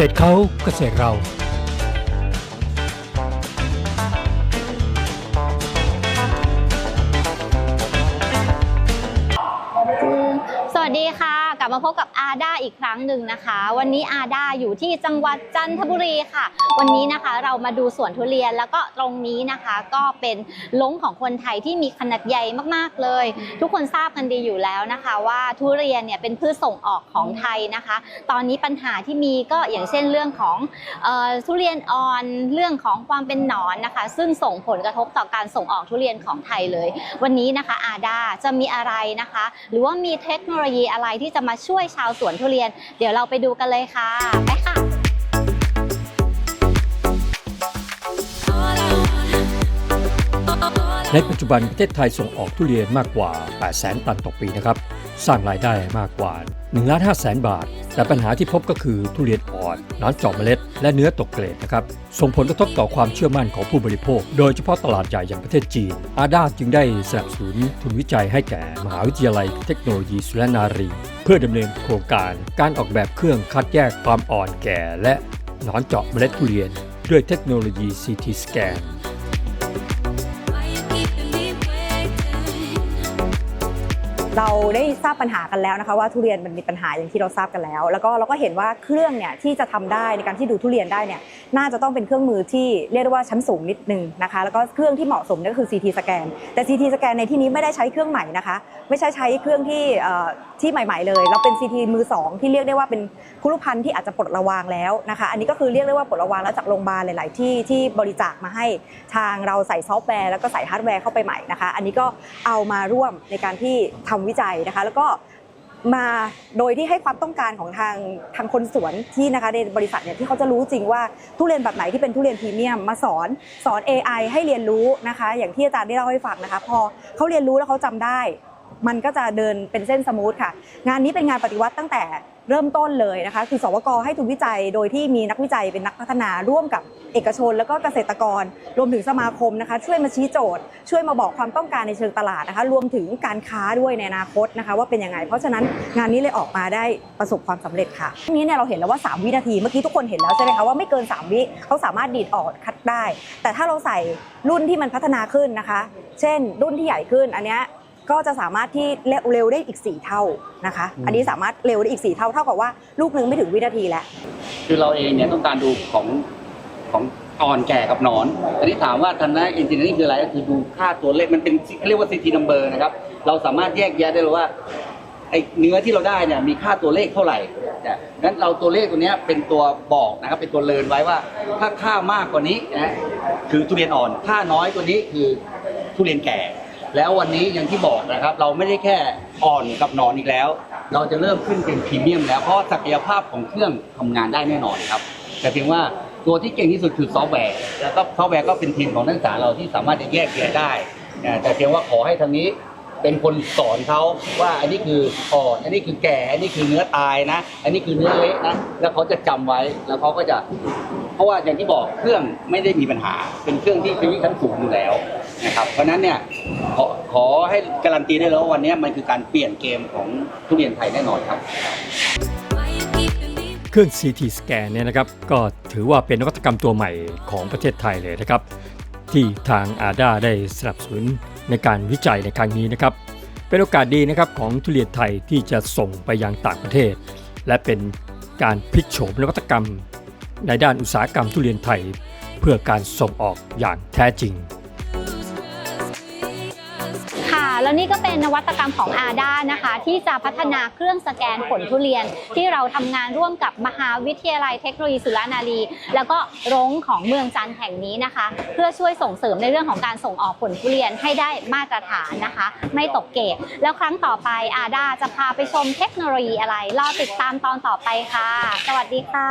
ษตรเขาเกษตรเราสวัสดีค่ะ กลับมาพบกับอาด้าอีกครั้งหนึ่งนะคะ วันนี้อาด้าอยู่ที่จังหวัดจันทบุรีค่ะ วันนี้นะคะเรามาดูสวนทุเรียนแล้วก็ตรงนี้นะคะก็เป็นลงของคนไทยที่มีขนาดใหญ่มากๆเลย ทุกคนทราบกันดีอยู่แล้วนะคะ ว่าทุเรียนเนี่ยเป็นพืชส่งออกของไทยนะคะ ตอนนี้ปัญหาที่มีก็อย่างเช่นเรื่องของออทุเรียนอ่อนเรื่องของความเป็นหนอนนะคะ ซึ่งส่งผลกระทบต่อการส่งออกทุเรียนของไทยเลย วันนี้นะคะอาดาจะมีอะไรนะคะ หรือว่ามีเทคโนโลยีอะไรที่จะมาช่วยชาวสวนทุเรียน เดี๋ยวเราไปดูกันเลยค่ะ ไปค่ะ ในปัจจุบันประเทศไทยส่งออกทุเรียนมากกว่า 800,000ตันต่อปีนะครับ สร้างรายได้มากกว่า1ล้าน5แสนบาท แต่ปัญหาที่พบก็คือทุเรียนอ่อนหนอนเจาะเมล็ด และเนื้อตกเกรดนะครับ ส่งผลกระทบต่อความเชื่อมั่นของผู้บริโภค โดยเฉพาะตลาดใหญ่อย่างประเทศจีน อาด้าจึงได้สนับสนุนทุนวิจัยให้แก่ มหาวิทยาลัยเทคโนโลยีสุรนารี เพื่อดำเนินโครงการการออกแบบเครื่องคัดแยกความอ่อนแก่ และหนอนเจาะเมล็ดทุเรียน ด้วยเทคโนโลยี CT ส เราได้ทราบปัญหากันแล้วนะคะว่าทุเรียนมันมีปัญหาอย่างที่เราทราบกันแล้ว แล้วก็เราก็เห็นว่าเครื่องเนี่ยที่จะทำได้ในการที่ดูทุเรียนได้เนี่ยน่าจะต้องเป็นเครื่องมือที่เรียกได้ว่าชั้นสูงนิดนึงนะคะแล้วก็เครื่องที่เหมาะสมก็คือ CT สแกนแต่ CT สแกนในที่นี้ไม่ได้ใช้เครื่องใหม่นะคะ ไม่ใช่ใช้เครื่องที่ที่ใหม่ ๆ เลยเราเป็น CT มือสองที่เรียกได้ว่าเป็นคุรุพันธ์ที่อาจจะปลดระวางแล้วนะคะ อันนี้ก็คือเรียกได้ว่าปลดระวางแล้วจากโรงพยาบาลหลาย ๆ ที่ที่บริจาคมาให้ทางเราใส่ซอฟต์แวร์แล้วก็ใส่ฮาร์ดแวร์เข้าไปใหม่นะคะ อันนี้ก็เอามาร่วมในการที่ทำวิจัยนะคะ แล้วก็มาโดยที่ให้ความต้องการของทางทางคนสวนที่นะคะในบริษัทเนี่ยที่เขาจะรู้จริงว่าทุเรียนแบบไหนที่เป็นทุเรียนพรีเมียมมาสอนสอน AI ให้เรียนรู้นะคะ อย่างที่อาจารย์ได้เล่าให้ฟังนะคะ พอเขาเรียนรู้แล้วเขาจำได้ มันก็จะเดินเป็นเส้นสมูทค่ะ งานนี้เป็นงานปฏิวัติตั้งแต่ เริ่มต้นเลยนะคะคือสวกให้ทุนวิจัยโดยที่มีนักวิจัยเป็นนักพัฒนาร่วมกับเอกชน แล้วก็เกษตรกร รวมถึงสมาคมนะคะ ช่วยมาชี้โจทย์ ช่วยมาบอกความต้องการในเชิงตลาดนะคะ รวมถึงการค้าด้วยในอนาคตนะคะ ว่าเป็นยังไง เพราะฉะนั้นงานนี้เลยออกมาได้ประสบความสำเร็จค่ะทีนี้เนี่ยเราเห็นแล้วว่า 3 วินาทีเมื่อกี้ทุกคนเห็นแล้วใช่ไหมคะว่าไม่เกิน 3 วิเขาสามารถดีดออกคัดได้ แต่ถ้าเราใส่รุ่นที่มันพัฒนาขึ้นนะคะ เช่น รุ่นที่ใหญ่ขึ้นอันเนี้ย ก็จะสามารถที่เร็วได้อีก 4 เท่านะคะ อันนี้สามารถเร็วได้อีก 4 เท่าเท่ากับว่าลูกหนึงไม่ถึงวินาทีแล้ว คือเราเองเนี่ยต้องการดูของของอ่อนแก่กับหนอนอันนี้ถามว่าทางด้านเอนจิเนียริ่งคืออะไรก็คือดูค่าตัวเลขมันเป็นเขาเรียกว่า CT number นะครับ เราสามารถแยกแยะได้เลยว่าไอ้เนื้อที่เราได้เนี่ยมีค่าตัวเลขเท่าไหร่นะงั้นเราตัวเลขตัวเนี้ยเป็นตัวบอกนะครับเป็นตัวเลินไว้ว่า ถ้าค่ามากกว่านี้นะคือทุเรียนอ่อน ค่าน้อยกว่านี้คือทุเรียนแก่ แล้ววันนี้อย่างที่บอกนะครับ เราไม่ได้แค่อ่อนกับหนอนอีกแล้ว เราจะเริ่มขึ้นเป็นพรีเมียมแล้วเพราะศักยภาพของเครื่องทำงานได้แน่นอนครับ แต่เพียงว่าตัวที่เก่งที่สุดคือซอฟต์แวร์แล้วก็ซอฟต์แวร์ก็เป็นทีมของนักศึกษาเราที่สามารถจะแยกแยะได้นะแต่เพียงว่าขอให้ทางนี้ เป็นคนสอนเขาว่าอันนี้คืออ่อนอันนี้คือแก่อันนี้คือเนื้อตายนะ อันนี้คือเนื้อเละนะแล้วเขาจะจำไว้แล้วเขาก็จะ เพราะว่าอย่างที่บอกเครื่องไม่ได้มีปัญหา เป็นเครื่องที่เป็นชั้นสูงอยู่แล้วนะครับเพราะนั้นเนี่ยขอขอให้การันตีได้แล้ววันนี้มันคือการเปลี่ยนเกมของทุเรียนไทยแน่นอนครับเครื่อง CT สแกนเนี่ยนะครับก็ถือว่าเป็นนวัตกรรมตัวใหม่ของประเทศไทยเลยนะครับ ที่ทางอาด้าได้สนับสนุน ในการวิจัยในครั้งนี้นะครับ เป็นโอกาสดีนะครับของทุเรียนไทยที่จะส่งไปยังต่างประเทศ และเป็นการพลิกโฉมนวัตกรรม ในด้านอุตสาหกรรมทุเรียนไทย เพื่อการส่งออกอย่างแท้จริง แล้วนี่ก็เป็นนวัตกรรมของอาด้านะคะ ที่จะพัฒนาเครื่องสแกนผลทุเรียน ที่เราทำงานร่วมกับมหาวิทยาลัยเทคโนโลยีสุรานารี แล้วก็โรงของเมืองจันทร์แห่งนี้นะคะ เพื่อช่วยส่งเสริมในเรื่องของการส่งออกผลทุเรียนให้ได้มาตรฐานนะคะ ไม่ตกเกรดแล้วครั้งต่อไปอาด้าจะพาไปชมเทคโนโลยีอะไรรอติดตามตอนต่อไปค่ะ สวัสดีค่ะ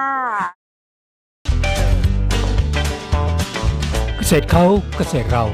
เกษตรเขาเกษตรเรา